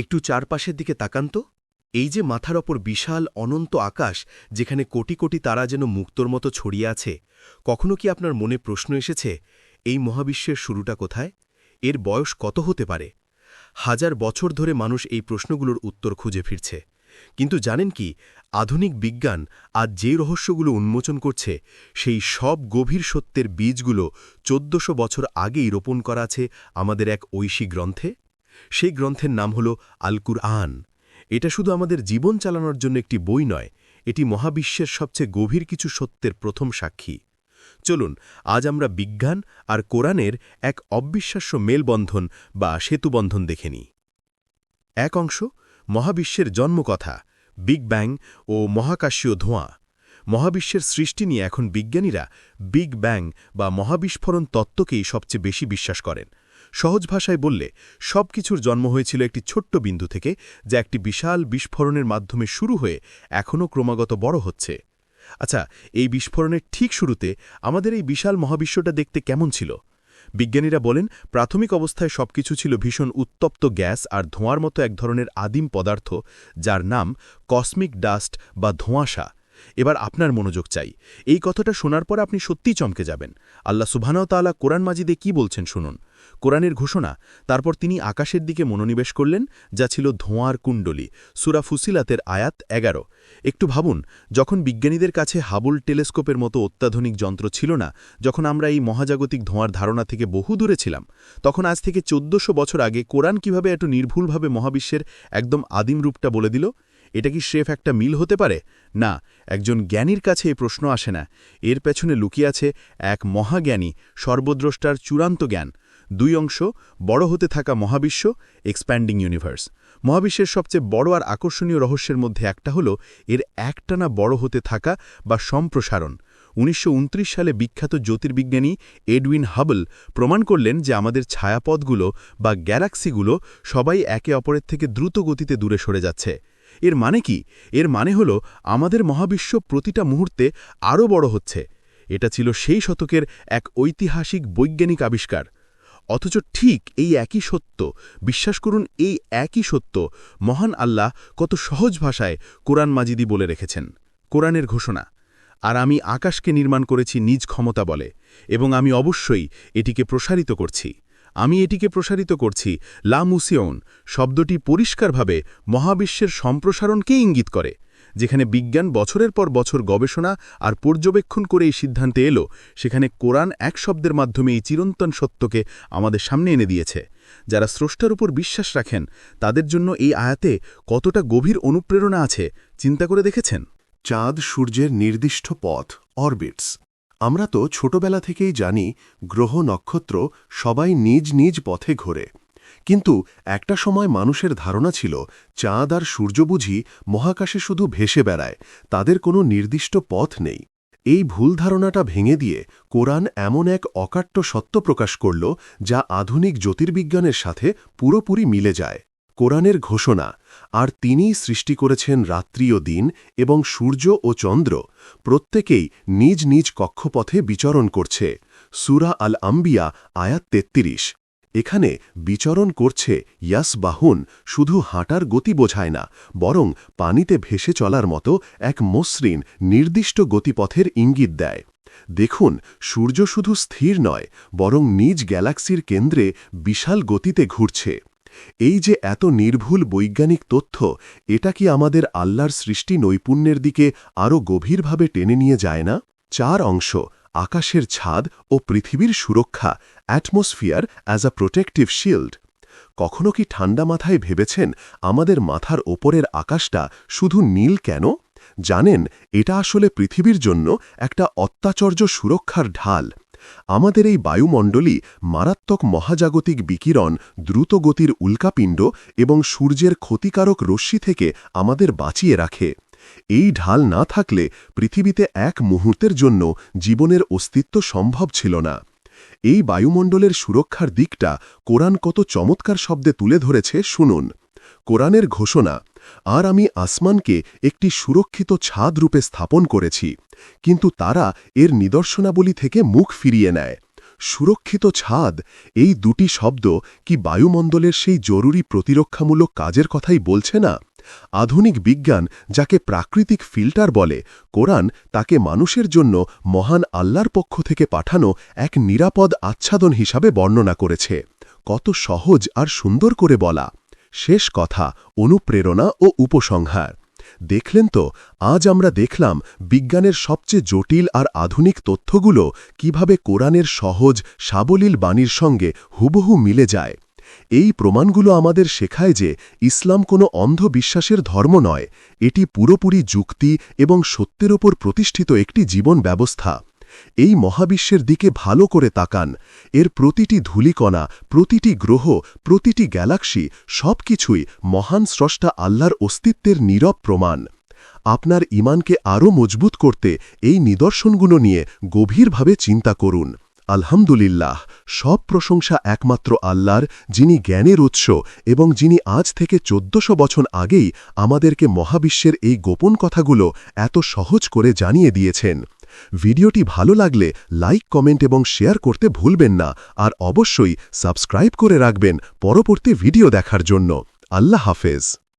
একটু চারপাশের দিকে তাকান তো। এই যে মাথার ওপর বিশাল অনন্ত আকাশ, যেখানে কোটি কোটি তারা যেন মুক্তর মতো ছড়িয়ে আছে, কখনো কি আপনার মনে প্রশ্ন এসেছে, এই মহাবিশ্বের শুরুটা কোথায়? এর বয়স কত হতে পারে? হাজার বছর ধরে মানুষ এই প্রশ্নগুলোর উত্তর খুঁজে ফিরছে। কিন্তু জানেন কি, আধুনিক বিজ্ঞান আজ যে রহস্যগুলো উন্মোচন করছে, সেই সব গভীর সত্যের বীজগুলো চোদ্দশো বছর আগেই রোপণ করা আছে আমাদের এক ঐশী গ্রন্থে? সেই গ্রন্থের নাম হল আলকুর আন এটা শুধু আমাদের জীবন চালানোর জন্য একটি বই নয়, এটি মহাবিশ্বের সবচেয়ে গভীর কিছু সত্যের প্রথম সাক্ষী। চলুন, আজ আমরা বিজ্ঞান আর কোরআনের এক অবিশ্বাস্য মেলবন্ধন বা সেতুবন্ধন দেখে নিই। এক অংশ, মহাবিশ্বের জন্মকথা, বিগ ব্যাং ও মহাকাশীয় ধোঁয়া। মহাবিশ্বের সৃষ্টি নিয়ে এখন বিজ্ঞানীরা বিগ ব্যাং বা মহাবিস্ফোরণ তত্ত্বকেই সবচেয়ে বেশি বিশ্বাস করেন। সহজ ভাষায় বললে সব কিছুর জন্ম হয়েছিল একটি ছোট্ট বিন্দু থেকে, যা একটি বিশাল বিস্ফোরণের মাধ্যমে শুরু হয়ে এখনও ক্রমাগত বড় হচ্ছে। আচ্ছা এই বিস্ফোরণের ঠিক শুরুতে আমাদের এই বিশাল মহাবিশ্বটা দেখতে কেমন ছিল? বিজ্ঞানীরা বলেন, প্রাথমিক অবস্থায় সবকিছু ছিল ভীষণ উত্তপ্ত গ্যাস আর ধোঁয়ার মতো এক ধরনের আদিম পদার্থ, যার নাম কসমিক ডাস্ট বা ধোঁয়াশা। এবার আপনার মনোযোগ চাই। এই কথাটা শোনার পর আপনি সত্যিই চমকে যাবেন। আল্লাহ সুবহানাওতালা কোরআন মাজিদে কি বলছেন শুনুন। কোরআনের ঘোষণা, তারপর তিনি আকাশের দিকে মনোনিবেশ করলেন, যা ছিল ধোঁয়ার কুণ্ডলী। সুরা ফুসিলাতের আয়াত এগারো। একটু ভাবুন, যখন বিজ্ঞানীদের কাছে হাবুল টেলিস্কোপের মতো অত্যাধুনিক যন্ত্র ছিল না, যখন আমরা এই মহাজাগতিক ধোঁয়ার ধারণা থেকে বহু দূরে ছিলাম, তখন আজ থেকে চোদ্দশো বছর আগে কোরআন কীভাবে এত নির্ভুলভাবে মহাবিশ্বের একদম আদিম রূপটা বলে দিল? এটা কি স্রেফ একটা মিল হতে পারে? না, একজন জ্ঞানীর কাছে এই প্রশ্ন আসে না। এর পেছনে লুকিয়ে আছে এক মহাজ্ঞানী, সর্বদ্রষ্টার চূড়ান্ত জ্ঞান। দুই অংশ, বড় হতে থাকা মহাবিশ্ব এক্সপ্যান্ডিং ইউনিভার্স মহাবিশ্বের সবচেয়ে বড় আর আকর্ষণীয় রহস্যের মধ্যে একটা হল, এর একটানা বড় হতে থাকা বা সম্প্রসারণ। উনিশশো উনত্রিশ সালে বিখ্যাত জ্যোতির্বিজ্ঞানী এডউইন হাবল প্রমাণ করলেন যে আমাদের ছায়াপথগুলো বা গ্যালাক্সিগুলো সবাই একে অপরের থেকে দ্রুত গতিতে দূরে সরে যাচ্ছে। এর মানে কি? এর মানে হল, আমাদের মহাবিশ্ব প্রতিটা মুহূর্তে আরও বড় হচ্ছে। এটা ছিল সেই শতকের এক ঐতিহাসিক বৈজ্ঞানিক আবিষ্কার। অথচ ঠিক এই একই সত্য। বিশ্বাস করুন, এই একই সত্য। মহান আল্লাহ কত সহজ ভাষায় কোরআন মাজিদি বলে রেখেছেন। কোরআনের ঘোষণা, আর আমি আকাশকে নির্মাণ করেছি নিজ ক্ষমতা বলে, এবং আমি অবশ্যই এটিকে প্রসারিত করছি। আমি এটিকে প্রসারিত করছি লা মুসিয়ন শব্দটি পরিষ্কারভাবে মহাবিশ্বের সম্প্রসারণকে ইঙ্গিত করে। যেখানে বিজ্ঞান বছরের পর বছর গবেষণা আর পর্যবেক্ষণ করে এই সিদ্ধান্তে এলো, সেখানে কোরআন এক শব্দের মাধ্যমে এই চিরন্তন সত্যকে আমাদের সামনে এনে দিয়েছে। যারা স্রষ্টার উপর বিশ্বাস রাখেন, তাদের জন্য এই আয়াতে কতটা গভীর অনুপ্রেরণা আছে, চিন্তা করে দেখেছেন? চাঁদ সূর্যের নির্দিষ্ট পথ অরবিটস আমরা তো ছোটবেলা থেকেই জানি, গ্রহ নক্ষত্র সবাই নিজ নিজ পথে ঘোরে। কিন্তু একটা সময় মানুষের ধারণা ছিল, চাঁদ আর সূর্য বুঝি মহাকাশে শুধু ভেসে বেড়ায়, তাদের কোনো নির্দিষ্ট পথ নেই। এই ভুল ধারণাটা ভেঙে দিয়ে কোরআন এমন এক অকাট্য সত্য প্রকাশ করল, যা আধুনিক জ্যোতির্বিজ্ঞানের সাথে পুরোপুরি মিলে যায়। কোরআনের ঘোষণা, আর তিনিই সৃষ্টি করেছেন রাত্রি ও দিন এবং সূর্য ও চন্দ্র, প্রত্যেকেই নিজ নিজ কক্ষপথে বিচরণ করছে। সুরা আল আম্বিয়া আয়াত তেত্রিশ। এখানে বিচরণ করছে ইয়াস বাহুন শুধু হাঁটার গতি বোঝায় না, বরং পানিতে ভেসে চলার মতো এক মসৃণ, নির্দিষ্ট গতিপথের ইঙ্গিত দেয়। দেখুন, সূর্য শুধু স্থির নয়, বরং নিজ গ্যালাক্সির কেন্দ্রে বিশাল গতিতে ঘুরছে। এই যে এত নির্ভুল বৈজ্ঞানিক তথ্য, এটা কি আমাদের আল্লাহর সৃষ্টি নৈপুণ্যের দিকে আরও গভীরভাবে টেনে নিয়ে যায় না? চার অংশ আকাশের ছাদ ও পৃথিবীর সুরক্ষা atmosphere as a protective shield কখনো কি ঠান্ডা মাথায় ভেবেছেন আমাদের মাথার ওপরের আকাশটা শুধু নীল কেন? জানেন, এটা আসলে পৃথিবীর জন্য একটা অত্যাচর্য সুরক্ষার ঢাল। আমাদের এই বায়ুমণ্ডলী মারাত্মক মহাজাগতিক বিকিরণ, দ্রুতগতির উল্কাপিণ্ড এবং সূর্যের ক্ষতিকারক রশ্মি থেকে আমাদের বাঁচিয়ে রাখে। এই ঢাল না থাকলে পৃথিবীতে এক মুহূর্তের জন্য জীবনের অস্তিত্ব সম্ভব ছিল না। এই বায়ুমণ্ডলের সুরক্ষার দিকটা কোরআন কত চমৎকার শব্দে তুলে ধরেছে, শুনুন। কোরআনের ঘোষণা, আর আমি আসমানকে একটি সুরক্ষিত ছাদ রূপে স্থাপন করেছি, কিন্তু তারা এর নিদর্শনাবলী থেকে মুখ ফিরিয়ে নেয়। সুরক্ষিত ছাদ, এই দুটি শব্দ কি বায়ুমণ্ডলের সেই জরুরি প্রতিরক্ষামূলক কাজের কথাই বলছে না? আধুনিক বিজ্ঞান যাকে প্রাকৃতিক ফিল্টার বলে, কোরআন তাকে মানুষের জন্য মহান আল্লাহর পক্ষ থেকে পাঠানো এক নিরাপদ আচ্ছাদন হিসাবে বর্ণনা করেছে। কত সহজ আর সুন্দর করে বলা। শেষ কথা, অনুপ্রেরণা ও উপসংহার। দেখলেন তো? আজ আমরা দেখলাম বিজ্ঞানের সবচেয়ে জটিল আর আধুনিক তথ্যগুলো কীভাবে কোরআনের সহজ, সাবলীল বাণীর সঙ্গে হুবহু মিলে যায়। এই প্রমাণগুলো আমাদের শেখায় যে ইসলাম কোনো অন্ধবিশ্বাসের ধর্ম নয়, এটি পুরোপুরি যুক্তি এবং সত্যের ওপর প্রতিষ্ঠিত একটি জীবন ব্যবস্থা। এই মহাবিশ্বের দিকে ভালো করে তাকান। এর প্রতিটি ধূলিকণা, প্রতিটি গ্রহ, প্রতিটি গ্যালাক্সি সবকিছুই মহান স্রষ্টা আল্লাহর অস্তিত্বের নীরব প্রমাণ। আপনার ইমানকে আরও মজবুত করতে এই নিদর্শনগুলো নিয়ে গভীরভাবে চিন্তা করুন। আলহামদুলিল্লাহ, সব প্রশংসা একমাত্র আল্লাহর, যিনি জ্ঞানের উৎস এবং যিনি আজ থেকে চোদ্দশো বছর আগেই আমাদেরকে মহাবিশ্বের এই গোপন কথাগুলো এত সহজ করে জানিয়ে দিয়েছেন। ভিডিওটি ভালো লাগলে লাইক, কমেন্ট এবং শেয়ার করতে ভুলবেন না আর অবশ্যই সাবস্ক্রাইব করে রাখবেন পরবর্তী ভিডিও দেখার জন্য। আল্লাহ হাফেজ।